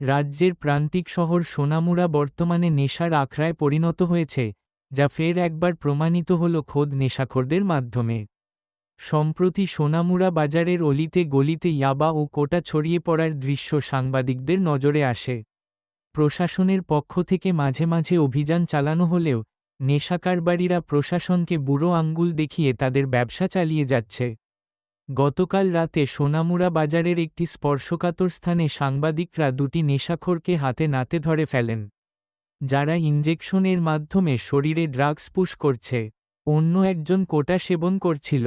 রাজ্যের প্রান্তিক শহর সোনামুড়া বর্তমানে নেশার আখড়ায় পরিণত হয়েছে, যা ফের একবার প্রমাণিত হল খোদ নেশাখোরদের মাধ্যমে। সম্প্রতি সোনামুড়া বাজারের অলিতে গলিতে ইয়াবা ও কোটা ছড়িয়ে পড়ার দৃশ্য সাংবাদিকদের নজরে আসে। প্রশাসনের পক্ষ থেকে মাঝে মাঝে অভিযান চালানো হলেও নেশাকারবারীরা প্রশাসনকে বুড়ো আঙ্গুল দেখিয়ে তাদের ব্যবসা চালিয়ে যাচ্ছে। গতকাল রাতে সোনামুড়া বাজারের একটি স্পর্শকাতর স্থানে সাংবাদিকরা দুটি নেশাখোরকে হাতে নাতে ধরে ফেলেন, যারা ইঞ্জেকশনের মাধ্যমে শরীরে ড্রাগস পুশ করছে। অন্য একজন কোটা সেবন করছিল।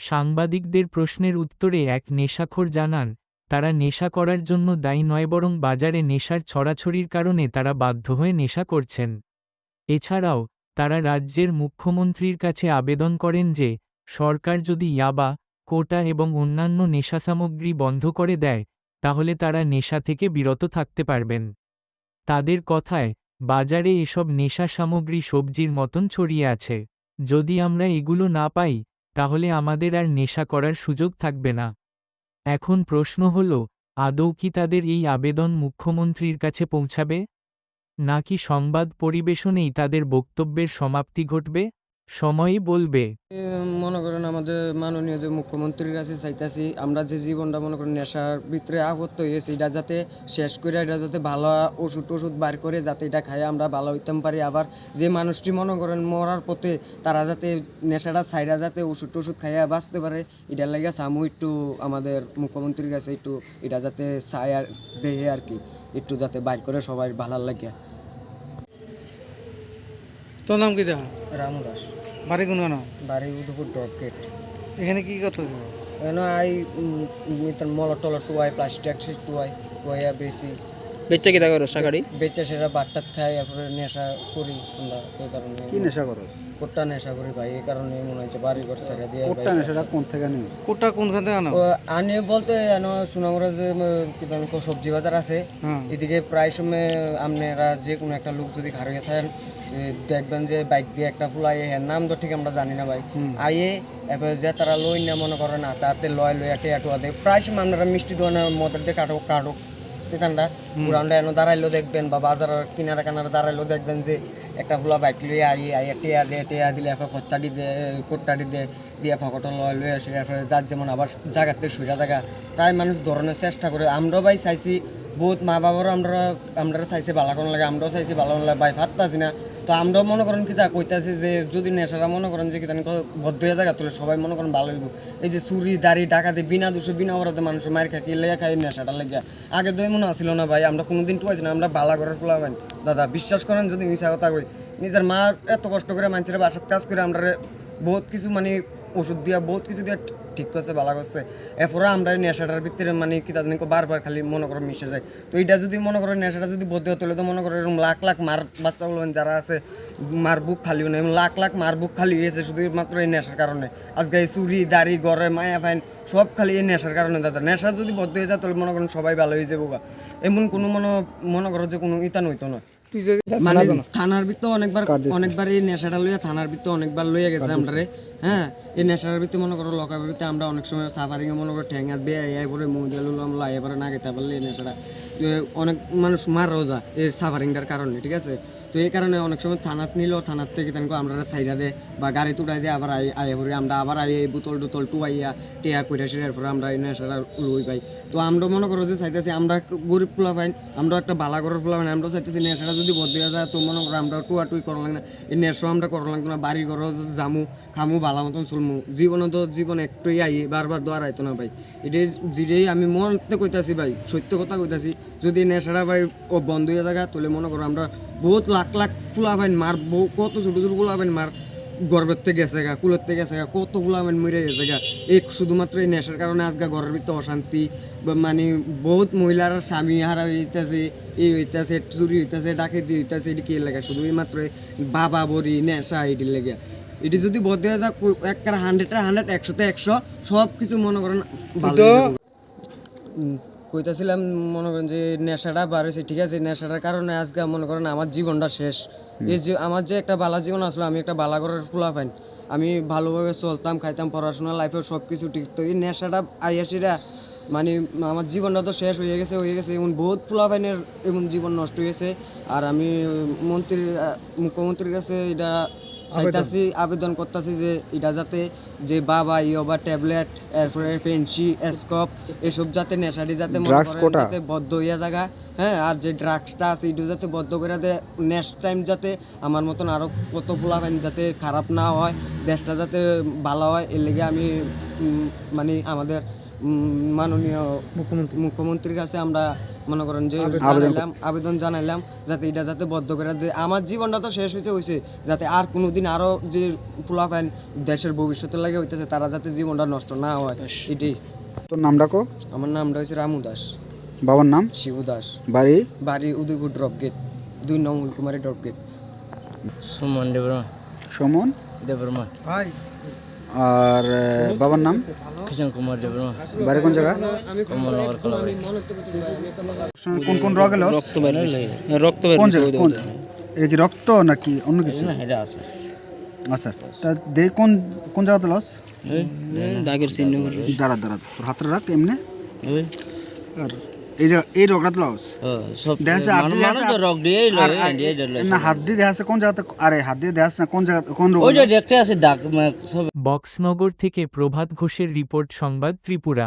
সাংবাদিকদের প্রশ্নের উত্তরে এক নেশাখোর জানান, তারা নেশা করার জন্য দায়ী নয়, বরং বাজারে নেশার ছড়াছড়ির কারণে তারা বাধ্য হয়ে নেশা করছেন। এছাড়াও, তারা রাজ্যের মুখ্যমন্ত্রীর কাছে আবেদন করেন যে, সরকার যদি ইয়াবা কোটা এবং অন্যান্য নেশা সামগ্রী বন্ধ করে দেয়, তাহলে তারা নেশা থেকে বিরত থাকতে পারবেন। তাদের কথায়, বাজারে এসব নেশা সামগ্রী সবজির মতন ছড়িয়ে আছে। যদি আমরা এগুলো না পাই, তাহলে আমাদের আর নেশা করার সুযোগ থাকবে না। এখন প্রশ্ন হল, আদৌ কি তাদের এই আবেদন মুখ্যমন্ত্রীর কাছে পৌঁছাবে? নাকি সংবাদ পরিবেশনেই তাদের বক্তব্যের সমাপ্তি ঘটবে? সময়ই বলবে। মনে করেন আমাদের মাননীয় যে মুখ্যমন্ত্রীর কাছে চাইতেছি, আমরা যে জীবনটা মনে করেন নেশার ভিতরে আবদ্ধ হয়েছি, এটা যাতে শেষ করে, এটা যাতে ভালো ওষুধ টষুধ বার করে, যাতে এটা খাই আমরা ভালো হইতাম পারি। আবার যে মানুষটি মনে করেন মরার পথে তারা যাতে নেশাটা ছাইরা যাতে ওষুধ টষুধ খাইয়া বাঁচতে পারে, এটার লাগে সামু একটু আমাদের মুখ্যমন্ত্রীর কাছে একটু এটা যাতে চাই আর দেহে আর কি, একটু যাতে বাইর করে সবাই ভালো লাগে। তোর নাম কি দেখা রামু দাস। বাড়ি কোন কেন বাড়ি উদয়পুর ড্রপ গেট। এখানে কি কথা এনো আই মিতন মল টল টুয়াই প্লাস্টিক টুয়াই টুয়াইয়া বেশি। বেচা কি দেখা সাকারি বেচা সেটা বাট্টাত খাই তারপরে নেশা করি আমরা এই কারণে। কি নেশা করস? কোট্টা নেশা করি ভাই এই কারণে মনে হচ্ছে বাড়ি ঘর ছেড়ে দিয়ে কোটটা নেশাটা কোন থেকে নিস কোটা কোনখান থেকে আনো? আনি বলতে এনো সুনামরা যে কি কো সবজি বাজার আছে। হ্যাঁ। এদিকে প্রায় সময় আপনারা যে কোনো একটা লোক যদি ঘাড়ে থাকেন দেখবেন যে বাইক দিয়ে একটা ফুলাই হ্যাঁ নাম তো ঠিক আমরা জানি না ভাই। আইয়ে এরপরে যে তারা লই না মনে করে না তাতে লয় লই একটা একটু দেয়। প্রায় সময় আপনারা মিষ্টি দোকানে মদের দিয়ে কাটুক কাটুক দোকানটা পুরানটা এনে দাঁড়াইলেও দেখবেন বা বাজার কিনারা কানারা দাঁড়াইলেও দেখবেন যে একটা ফুলা বাইক লইয়ে আই আইয়া টেয়া দে টেয়া দিলে এরপর খচ্চাটি দে কোট্টাটি দে দিয়ে ফকট লয় লয়ে আসে এরপরে যার যেমন আবার জায়গাতে সুইরা জায়গা। প্রায় মানুষ ধরনের চেষ্টা করে। আমরাও ভাই চাইছি বহুত মা বাবারও আমরা আমরা চাইছে ভালো কোন লাগে, আমরাও চাইছি ভালো কোন লাগে, ভাই ভাত পাচ্ছি না। তো আমরাও মনে করেন কিতা কইতাছি যে, যদি নেশারা মনে করেন যে কিতা বদ্ধ হয়ে জায়গা তুলে সবাই মনে করেন ভালো হইব। এই যে চুরি, দাড়ি, ডাকাতি, বিনা দোষে, বিনা অপরাধে মানুষ মায়ের খাই লেগে খাই নেশাটা লেগে। আগে তো এমন আসছিল না ভাই, আমরা কোনোদিন টুয়াইছি না, আমরা বালা ফেলা ভাই। দাদা, বিশ্বাস করেন যদি মিশা কথা কই, নিজের মা এত কষ্ট করে মানুষের বাসার কাজ করে আমরা বহুত কিছু মানে ওষুধ দিয়া, বহুত কিছু দিয়া ঠিক করছে ভালো করছে। এরপরে আমরা নেশাটার ভিতরে মানে কি তাদের বারবার খালি মনে করো মিশে যায় তো এটা যদি মনে করো নেশাটা যদি বদলে হতো তো মনে করো এরকম লাখ লাখ মার বাচ্চাগুলো যারা আছে মার বুক খালি না এরকম লাখ লাখ মার বুক খালি হয়েছে শুধুমাত্র এই নেশার কারণে। আজকে এই চুরি দাড়ি গড়ে মায়া ফাইন সব খালি এই নেশার কারণে দাদা। নেশা যদি বদ্ধ হয়ে যায় তাহলে মনে করেন সবাই ভালো হয়ে যাব গা। এমন কোনো মনে মনে করো যে কোনো ইতান হইতো না। মানে থানার ভিতরে অনেকবার অনেকবার এই নেশাটা লইয়া থানার ভিতরে অনেকবার লইয়া গেছে আমরা হ্যাঁ এই নেশার ভিত্তি মনে করো, লকার ভিত্তি আমরা অনেক সময় সাফারিংয়ে মনে করো ঠ্যাঙ্গার দিয়ে আই পরে মুদিয়া আমরা পরে না খেতে পারলে এই নেশাটা। অনেক মানুষ মার রোজা এই সাফারিংটার কারণে, ঠিক আছে? তো এই কারণে অনেক সময় থানাত নিল থানার থেকে তেনকো আমরা সাইডা দে বা গাড়ি তুটাই দিয়ে আবার আই পরে আমরা আবার আই এই বোতল টোতল টুয়াইয়া টিয়া কইরা সেটার পরে আমরা এই নেশাটা লই পাই। তো আমরা মনে করো যে চাইতেছি আমরা গরিব পোলা পাই আমরা একটা বালা করার পোলা পাই আমরা চাইতেছি নেশাটা যদি বদলে যায়, তো মনে করো আমরা টুয়া টুই করা লাগে না। এই নেশা আমরা করা লাগতো না বাড়ি ঘর জামু, খামু, বালা মতন চলমু, জীবনে তো জীবন একটুই আই বারবার দোয়ার আইতো না ভাই। এটাই, যেটাই আমি মনতে কইতাছি ভাই, সত্য কথা কইতাছি যদি নেশাটা ভাই ও বন্ধ হয়ে জায়গা তাহলে মনে করো আমরা বহুত লাখ লাখ ফুলা ভাই মার বহু- কত ছোট ছোট ফুলা ভাই মার গর্বের থেকে গেছে গা কুলের থেকে গেছে গা কত ফুলা ভাই মরে গেছে গা। এই শুধুমাত্র এই নেশার কারণে আজকে ঘরের ভিতরে অশান্তি বা মানে বহুত মহিলার স্বামী হারা হইতেছে এই হইতেছে চুরি হইতেছে ডাকাতি হইতেছে এটি কি লাগে? শুধু এই মাত্র বাবা বড়ি নেশা এটি লেগে। এটি যদি বদলে যাক এক হান্ড্রেড হান্ড্রেড একশোতে একশো সব কিছু মনে করেন ভালো কইতাছিলাম মনে করেন যে নেশাটা বাড়েছে ঠিক আছে নেশাটার কারণে আজকে মনে করেন আমার জীবনটা শেষ। এই যে আমার যে একটা বালা জীবন আসলো আমি একটা বালা করার ফুলা পাইন আমি ভালোভাবে চলতাম খাইতাম পড়াশোনা লাইফে সব কিছু ঠিক। তো এই নেশাটা আইয়াসিরা মানে আমার জীবনটা তো শেষ হয়ে গেছে হয়ে গেছে এমন বহুত পোলাপাইনের এমন জীবন নষ্ট হয়েছে। আর আমি মন্ত্রীর মুখ্যমন্ত্রীর কাছে এটা চাইতাছি আবেদন করতেছি যে এটা যাতে যে বাবা ইয়ে বা ট্যাবলেট এরপরে ফেন্সি স্কপ এসব যাতে নেশাটি যাতে? যাতে বদ্ধ হইয়া জায়গা হ্যাঁ আর যে ড্রাগসটা আছে এটা যাতে বদ্ধ করে দেয় নেক্সট টাইম যাতে আমার মতন আরও কত পোলাপাইন যাতে খারাপ না হয় দেশটা যাতে ভালো হয় এর লেগে আমি উম, মানে আমাদের মাননীয় মুখ্যমন্ত্রী মুখ্যমন্ত্রীর কাছে আমরা মনে করেন যে জানাইলাম আবেদন জানাইলাম যাতে এটা যাতে বদ্ধ করে দেয়। আমার জীবনটা তো শেষ হয়েছে হয়েছে যাতে আর কোনোদিন আরও যে পোলাপাইন দেশের ভবিষ্যতের লাগে হইতেছে তারা যাতে জীবনটা নষ্ট না হয় এটাই। তোর নাম ডাকো আমার নামটা হচ্ছে রামু দাস। বাবার নাম? শিবু দাস। বাড়ি? বাড়ি উদয়পুর ড্রপ গেট দুই নং কুমারী ড্রপ গেট সুমন দেবরমা সুমন? দেবরমা ভাই। আর বাবার নাম? কিষণ কুমার দেবরমা বাড়ি কোন জায়গা? কোন কোন রোগ এলো রক্ত বের রক্ত কোন জায়গা? কোন? এটা কি রক্ত নাকি অন্য কিছু? এটা আছে। আচ্ছা তা দে কোন কোন জায়গাতে লস দাগের চিহ্ন দাঁড়া দাঁড়া হাতটা রাখ এমনি? আর এই এই লস। দেখা যাচ্ছে দেখা যাচ্ছে না হাত দিয়ে দেখা যাচ্ছে কোন জায়গাতে আরে হাত দিয়ে দেখা যাচ্ছে কোন জায়গা কোন রোগ ওইটা দেখতে আছে দাগ বক্সনগর থেকে প্রভাত ঘোষের রিপোর্ট সংবাদ ত্রিপুরা।